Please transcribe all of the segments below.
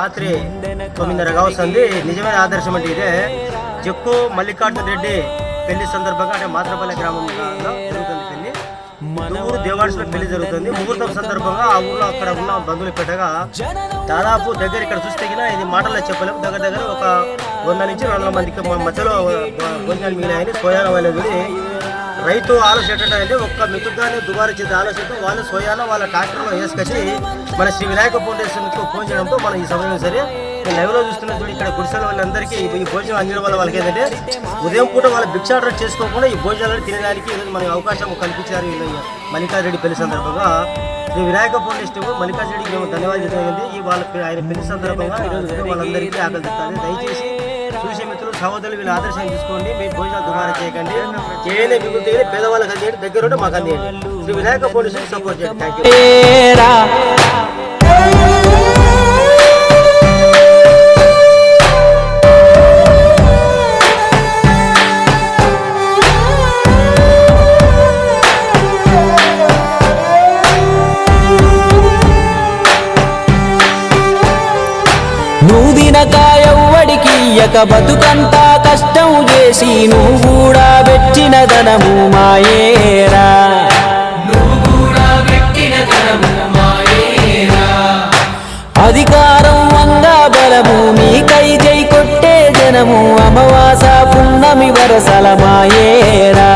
రాత్రి తొమ్మిదిన్నర కావస్తుంది నిజమైన ఆదర్శం అంటే ఇదే జక్కు మల్లికార్జున రెడ్డి పెళ్ళి సందర్భంగా అంటే మాత్రపల్లి గ్రామంలో జరుగుతుంది పెళ్ళి ఊరు దేవాడ్స్లో పెళ్ళి జరుగుతుంది ముహూర్తం సందర్భంగా ఆ ఊర్లో అక్కడ ఉన్న బంధువులు పెట్టగా దాదాపు దగ్గర ఇక్కడ చూస్తే ఇది మాటల్లో చెప్పలేము దగ్గర దగ్గర ఒక వంద నుంచి రెండు వందల మందికి మధ్యలో భోజనాలు మిగిలాయని సోయాల వాళ్ళు రైతు ఆలోచించడం అంటే ఒక్క మెతుకుగానే దుబారా చేసే ఆలోచనతో వాళ్ళు సోయాలో వాళ్ళ ట్రాక్టర్లో వేసుకొచ్చి మన శ్రీ వినాయక ఫౌండేషన్కు ఫోన్ చేయడంతో మనం ఈ సమయం సరే లైవ్లో చూస్తున్న చూడు ఇక్కడ గుడిసెల వాళ్ళందరికీ ఈ భోజనం అందిన వల్ల వాళ్ళకి ఏంటంటే ఉదయం పూట వాళ్ళ భిక్షాటన చేసుకోకుండా ఈ భోజనాలను తినడానికి మనకి అవకాశం కల్పించారు వీళ్ళు మల్లికార్జురెడ్డి పెళ్ళి సందర్భంగా. శ్రీ వినాయక ఫౌండేషన్ మల్లికారెడ్డికి మేము ధన్యవాదాలు తెలియజేయండి ఈ వాళ్ళ ఆయన పెళ్ళి సందర్భంగా ఈరోజు వాళ్ళందరికీ ఆకలి దయచేసి చూసే మిత్రులు సహోదరులు వీళ్ళ ఆదర్శం తీసుకోండి. మీ భోజనాలు దుమారా చేయకండి. చేయని మిగులుతే పేదవాళ్ళకి అందియండి దగ్గర ఉంటే మాకు అందియండి. శ్రీ వినాయక ఫౌండేషన్ సపోర్ట్ చేయండి థ్యాంక్ యూ ఏరా నువ్వు ఇయ్యక బతుకంతా కష్టం చేసి నువ్వు కూడా పెట్టిన ధనము మాయేరా. అధికారం వంగా బలము నీకై జై కొట్టే జనము అమవాస పున్నమి వరసల మాయేరా.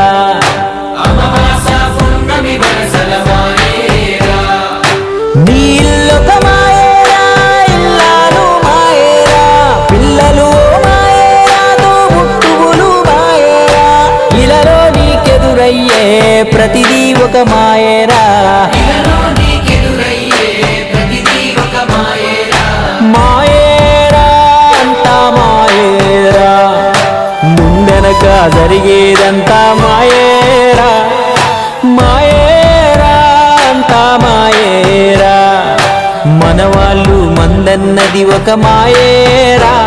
మాయేరా. మాయేరా. అంతా మాయేరా. ముందెనక జరిగేదంతా మాయేరా. మాయేరా అంతా మాయేరా. మన వాళ్ళు మందన్నది ఒక మాయేరా.